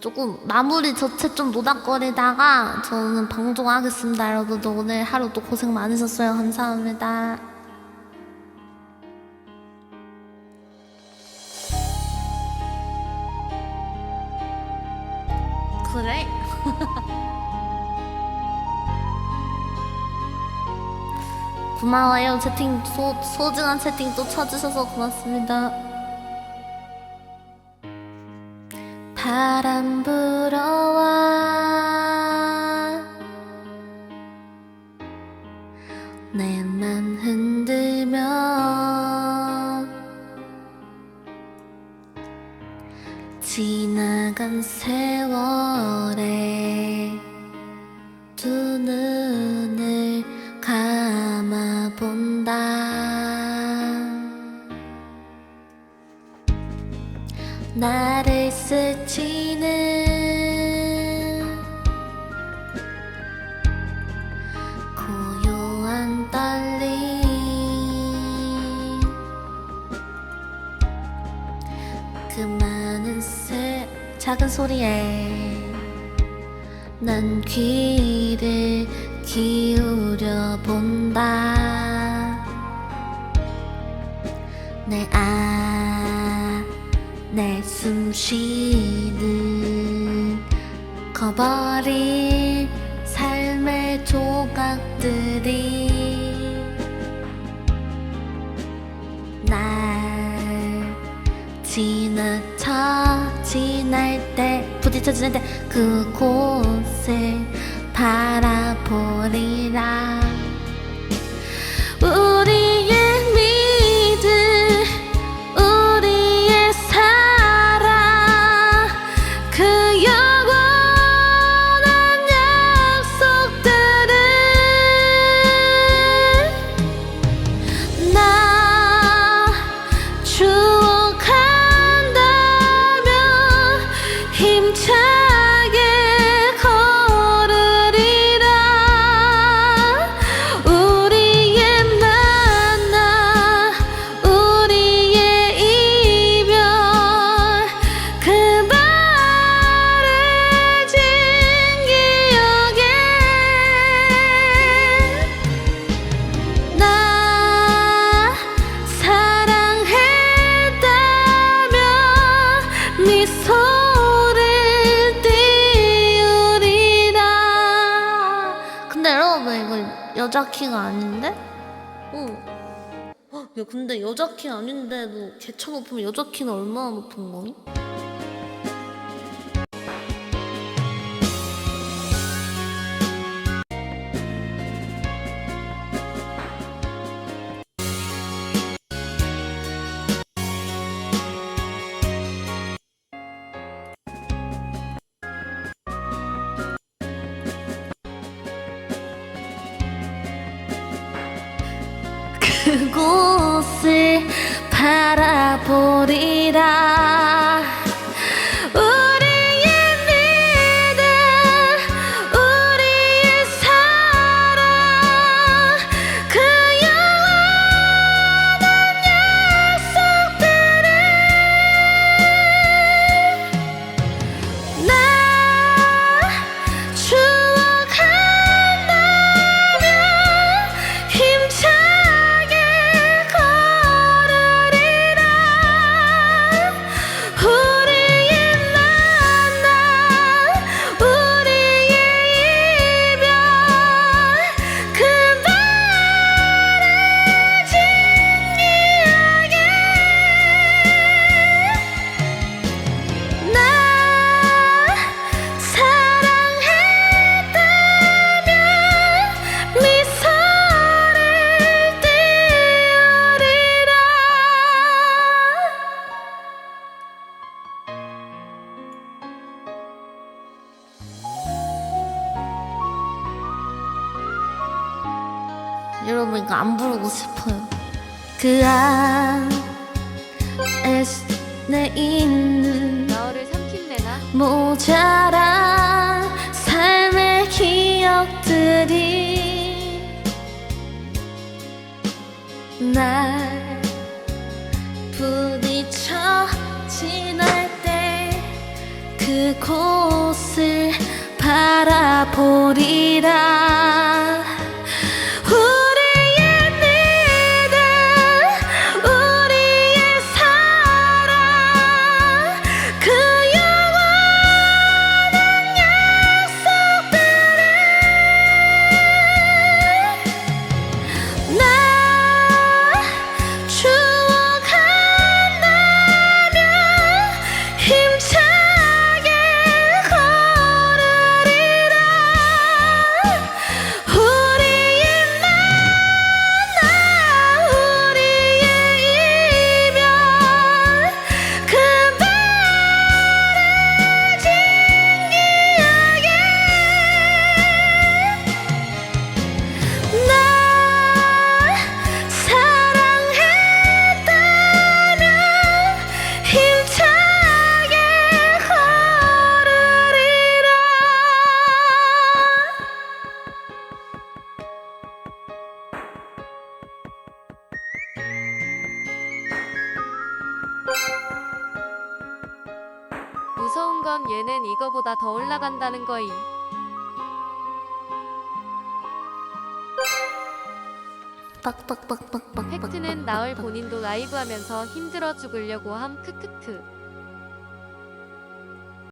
조금 마무리 저체 좀 노닥거리다가 저는 방송하겠습니다. 여러분들 오늘 하루 또 고생 많으셨어요. 감사합니다. 고마워요. 채팅 소, 소중한 채팅 또 쳐주셔서 고맙습니다. 바람 불어와 내 맘 흔들며 지나간 세월에 두눈 나를 스치는 고요한 떨림. 그 많은 새 작은 소리에 난 귀를 기울여 숨 쉬는 커버린 삶의 조각들이 날 지나쳐 지날 때 부딪혀 지날 때 그곳을 바라보리라. 우리의 여자 키가 아닌데? 응. 헉, 야 근데 여자 키 아닌데도 개차 높으면 여자 키는 얼마나 높은 거니? 곳을 바라보리 너무 이거 안 부르고 싶어요. 그 안에서 내 있는 나를 삼킨대나 모자란 삶의 기억들이 날 부딪혀 지날 때 그곳을 바라보리 무서운 건 얘는 이거보다 더 올라간다는 거임. 빡빡빡빡빡 팩트는 나을 본인도 라이브 하면서 힘들어 죽으려고 함 크크크.